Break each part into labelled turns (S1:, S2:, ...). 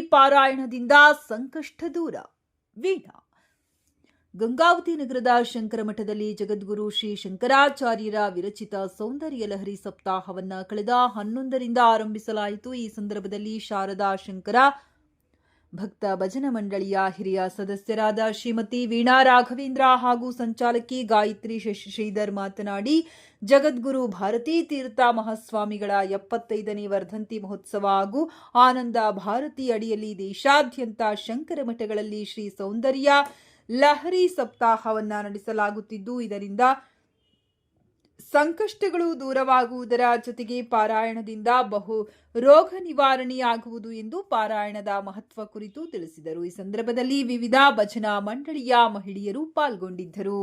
S1: ಪಾರಾಯಣದಿಂದ ಸಂಕಷ್ಟ ದೂರ. ವೀಣಾ. ಗಂಗಾವತಿ ನಗರದ ಶಂಕರ ಮಠದಲ್ಲಿ ಜಗದ್ಗುರು ಶ್ರೀ ಶಂಕರಾಚಾರ್ಯರ ವಿರಚಿತ ಸೌಂದರ್ಯ ಲಹರಿ ಸಪ್ತಾಹವನ್ನ ಕಳೆದ ಹನ್ನೊಂದರಿಂದ ಆರಂಭಿಸಲಾಯಿತು. ಈ ಸಂದರ್ಭದಲ್ಲಿ ಶಾರದಾ ಶಂಕರ ಭಕ್ತ ಭಜನ ಮಂಡಳಿಯ ಹಿರಿಯ ಸದಸ್ಯರಾದ ಶ್ರೀಮತಿ ವೀಣಾ ರಾಘವೇಂದ್ರ ಹಾಗೂ ಸಂಚಾಲಕಿ ಗಾಯತ್ರಿ ಶಶಿಶ್ರೀಧರ್ ಮಾತನಾಡಿ, ಜಗದ್ಗುರು ಭಾರತೀ ತೀರ್ಥ ಮಹಾಸ್ವಾಮಿಗಳ ಎಪ್ಪತ್ತೈದನೇ ವರ್ಧಂತಿ ಮಹೋತ್ಸವ ಹಾಗೂ ಆನಂದ ಭಾರತಿ ಅಡಿಯಲ್ಲಿ ದೇಶಾದ್ಯಂತ ಶಂಕರ ಮಠಗಳಲ್ಲಿ ಶ್ರೀ ಸೌಂದರ್ಯ ಲಹರಿ ಸಪ್ತಾಹವನ್ನು ನಡೆಸಲಾಗುತ್ತಿದ್ದು, ಇದರಿಂದ ಸಂಕಷ್ಟಗಳು ದೂರವಾಗುವುದರ ಜೊತೆಗೆ ಪಾರಾಯಣದಿಂದ ಬಹು ರೋಗ ನಿವಾರಣೆಯಾಗುವುದು ಎಂದು ಪಾರಾಯಣದ ಮಹತ್ವ ಕುರಿತು ತಿಳಿಸಿದರು. ಈ ಸಂದರ್ಭದಲ್ಲಿ ವಿವಿಧ ಭಜನಾ ಮಂಡಳಿಯ ಮಹಿಳೆಯರು ಪಾಲ್ಗೊಂಡಿದ್ದರು.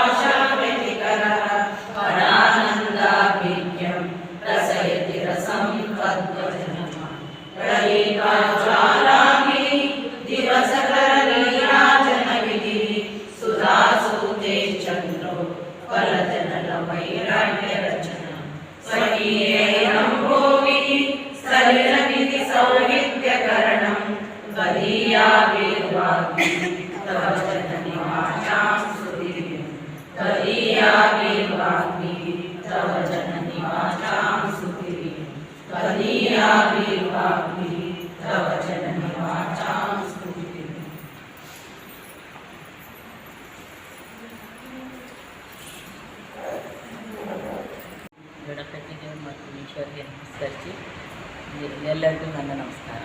S2: ಎಲ್ಲರಿಗೂ ನನ್ನ ನಮಸ್ಕಾರ.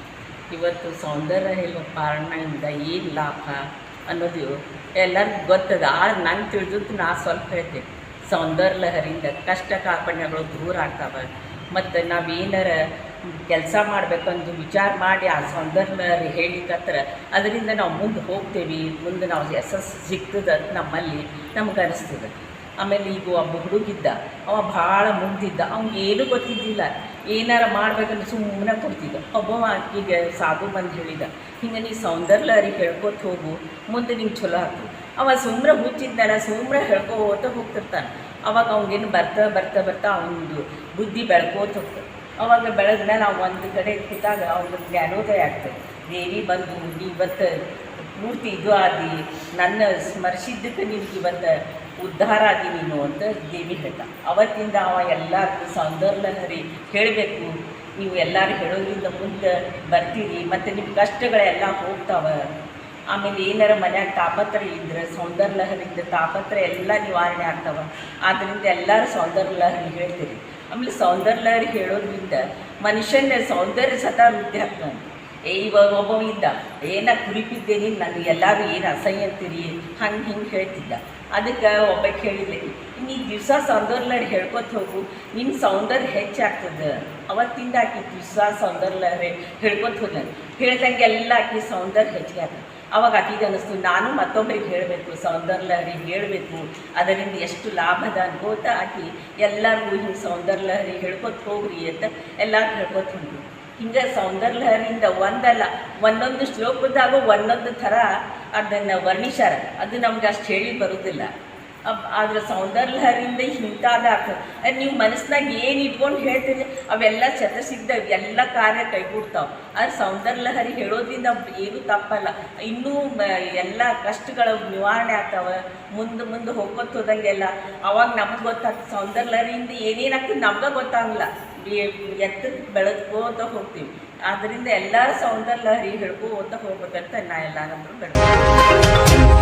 S2: ಇವತ್ತು ಸೌಂದರ್ಯ ಹೇಳುವ ಕಾರಣದಿಂದ ಏನು ಲಾಭ ಅನ್ನೋದು ಎಲ್ಲರಿಗೂ ಗೊತ್ತದ. ಆದ್ರೆ ನಂಗೆ ತಿಳಿದದ್ದು ನಾ ಸ್ವಲ್ಪ ಹೇಳ್ತೇನೆ. ಸೌಂದರ್ಯ ಲಹರಿಂದ ಕಷ್ಟ ಕಾರ್ಪಣ್ಯಗಳು ದೂರ ಆಗ್ತಾವೆ. ಮತ್ತು ನಾವೇನಾರ ಕೆಲಸ ಮಾಡಬೇಕಂದು ವಿಚಾರ ಮಾಡಿ ಆ ಸೌಂದರ್ಯ ಹೇಳಿಕತ್ರ ಅದರಿಂದ ನಾವು ಮುಂದೆ ಹೋಗ್ತೇವೆ. ಮುಂದೆ ನಾವು ಯಶಸ್ಸು ಸಿಗ್ತದೆ ಅಂತ ನಮ್ಮಲ್ಲಿ ನಮ್ಗೆ ಅನಿಸ್ತದೆ ಆಮೇಲೆ ಈಗ ಒಬ್ಬ ಹುಡುಗಿದ್ದ, ಅವ ಭಾಳ ಮುಗ್ದಿದ್ದ ಅವ್ನಿಗೆ ಏನೂ ಗೊತ್ತಿದ್ದಿಲ್ಲ. ಏನಾರ ಮಾಡ್ಬೇಕಂದ್ರೆ ಸುಮ್ಮನೆ ಕೊಡ್ತಿದ್ದ ಒಬ್ಬವ ಆಕಿಗೆ ಸಾಧು ಬಂದು ಹೇಳಿದ, ಹಿಂಗೆ ನೀ ಸೌಂದರ್ಯ ಲಹರಿ ಹೇಳ್ಕೊತ ಹೋಗು, ಮುಂದೆ ನಿಂಗೆ ಚಲೋ ಆಗ್ತದೆ. ಅವ ಸುಮ್ರ ಹುಚ್ಚಿದ್ದಾನ ಸುಮ್ರ ಹೇಳ್ಕೋತ ಹೋಗ್ತಿರ್ತಾನೆ. ಅವಾಗ ಅವ್ನಿಗೇನು ಬರ್ತಾ ಬರ್ತಾ ಬರ್ತಾ ಅವನದು ಬುದ್ಧಿ ಬೆಳ್ಕೋತ ಹೋಗ್ತದೆ. ಅವಾಗ ಬೆಳೆದ ನಾವು ಒಂದು ಕಡೆ ಕೂತಾಗ ಅವ್ನಿಗೆ ಜ್ಞಾನೋದಯ ಆಗ್ತದೆ. ದೇವಿ ಬಂದು ನೀ ಇವತ್ತು ಪೂರ್ತಿ ಇದು ಆದಿ, ನನ್ನ ಸ್ಮರಿಸಿದ್ದಕ್ಕೆ ನಿನಗೆ ಇವತ್ತು ಉದ್ಧಾರ ಆದಿ ನೀನು ಅಂತ ದೇವಿ ಹೇಳ್ತ ಅವತ್ತಿಂದ ಅವ ಎಲ್ಲರಿಗೂ ಸೌಂದರ್ಯ ಲಹರಿ ಹೇಳಬೇಕು. ನೀವು ಎಲ್ಲರೂ ಹೇಳೋದ್ರಿಂದ ಮುಂದೆ ಬರ್ತೀರಿ, ಮತ್ತು ನಿಮ್ಮ ಕಷ್ಟಗಳೆಲ್ಲ ಹೋಗ್ತಾವ. ಆಮೇಲೆ ಏನಾರ ಮನ್ಯಾಗ ತಾಪತ್ರ ಇದ್ರೆ ಸೌಂದರ್ಯ ಲಹರಿಯಿಂದ ತಾಪತ್ರ ಎಲ್ಲ ನಿವಾರಣೆ ಆಗ್ತಾವ. ಆದ್ದರಿಂದ ಎಲ್ಲರೂ ಸೌಂದರ್ಯ ಲಹರಿ ಹೇಳ್ತೀರಿ. ಆಮೇಲೆ ಸೌಂದರ್ಯ ಲಹರಿ ಹೇಳೋದ್ರಿಂದ ಮನುಷ್ಯನ ಸೌಂದರ್ಯ ಸದಾ ವೃದ್ಧಿ ಆಗ್ತಾನೆ ಇವಾಗ ಒಬ್ಬ ಇದ್ದ ಏನ ಕುರಿಪಿದ್ದೇನೆ ನನಗೆ ಎಲ್ಲರೂ ಏನು ಅಸಹ್ಯ ಅಂತೀರಿ? ಹಂಗೆ ಹಿಂಗೆ ಹೇಳ್ತಿದ್ದ. ಅದಕ್ಕೆ ಒಬ್ಬಕ್ಕೆ ಇನ್ನು ನೀ ದಿವಸ ಸೌಂದರ್ಯ ಹೇಳ್ಕೊತ ಹೋಗು. ನಿನ್ನ ಸೌಂದರ್ಯ ಹೆಚ್ಚಾಗ್ತದೆ ಅವತ್ತಿಂದ ಆಕಿ ದಿವಸ ಸೌಂದರ್ಯ ಲಹರಿ ಹೇಳ್ಕೊತ ಹೋದ ಹೇಳ್ದಂಗೆ ಎಲ್ಲ ಆಕಿ ಸೌಂದರ್ಯ ಹೆಚ್ಚಿಗೆ ಆಗ್ತದೆ ಅವಾಗ ಆಕಿಗೆ ಅನ್ನಿಸ್ತು, ನಾನು ಮತ್ತೊಬ್ಬರಿಗೆ ಹೇಳಬೇಕು ಸೌಂದರ್ಯ ಲಹರಿ ಹೇಳಬೇಕು. ಅದರಿಂದ ಎಷ್ಟು ಲಾಭದ ಅನ್ಕೋತ ಆಕಿ ಎಲ್ಲರಿಗೂ ಹಿಂಗೆ ಸೌಂದರ್ಯ ಲಹರಿ ಹೇಳ್ಕೊತ ಹೋಗ್ರಿ ಅಂತ ಎಲ್ಲರೂ ಹೇಳ್ಕೊತ ಹೊಂಟ್ರು ಹಿಂಗೆ ಲಹರಿಯಿಂದ ಒಂದಲ್ಲ, ಒಂದೊಂದು ಶ್ಲೋಕದಾಗ ಒಂದೊಂದು ಥರ ಅದನ್ನು ವರ್ಣಿಸ್ಯಾರ. ಅದು ನಮ್ಗೆ ಅಷ್ಟು ಹೇಳಿ ಬರೋದಿಲ್ಲ. ಅಬ್- ಆದ್ರೆ ಸೌಂದರ್ಯ ಲಹರಿಯಿಂದ ಇಂಥಾದ ಆಗ್ತದೆ ನೀವು ಮನಸ್ಸಿನಾಗ ಏನು ಇಟ್ಕೊಂಡು ಹೇಳ್ತೀರಿ? ಅವೆಲ್ಲ ಚತಸಿದ್ಧ ಎಲ್ಲ ಕಾರ್ಯ ಕೈಗೂಡ್ತಾವೆ. ಆದ್ರೆ ಸೌಂದರ್ಯಲಹರಿ ಹೇಳೋದ್ರಿಂದ ಏನೂ ತಪ್ಪಲ್ಲ. ಇನ್ನೂ ಎಲ್ಲ ಕಷ್ಟಗಳ ನಿವಾರಣೆ ಆಗ್ತಾವೆ. ಮುಂದೆ ಮುಂದೆ ಹೋಗೋತ್ ಹೋದಂಗೆಲ್ಲ. ಅವಾಗ ನಮ್ಗೆ ಗೊತ್ತಾಗ್ತದೆ ಸೌಂದರ್ಯ ಲಹರಿಯಿಂದ ಏನೇನಾಗ್ತದೆ ನಮ್ಗೆ ಗೊತ್ತಾಗಲ್ಲ. ಎತ್ತಕ್ಕೆ ಬೆಳೆದ್ಕೋತ ಹೋಗ್ತೀವಿ. ಆದ್ದರಿಂದ ಎಲ್ಲ ಸೌಂದರ್ಯ ಲಹರಿ ಹೇಳ್ಕೋತ ಹೋಗ್ಬೇಕಂತ ನಾ ಎಲ್ಲ ನಮ್ಮ ಬೆಳೆದ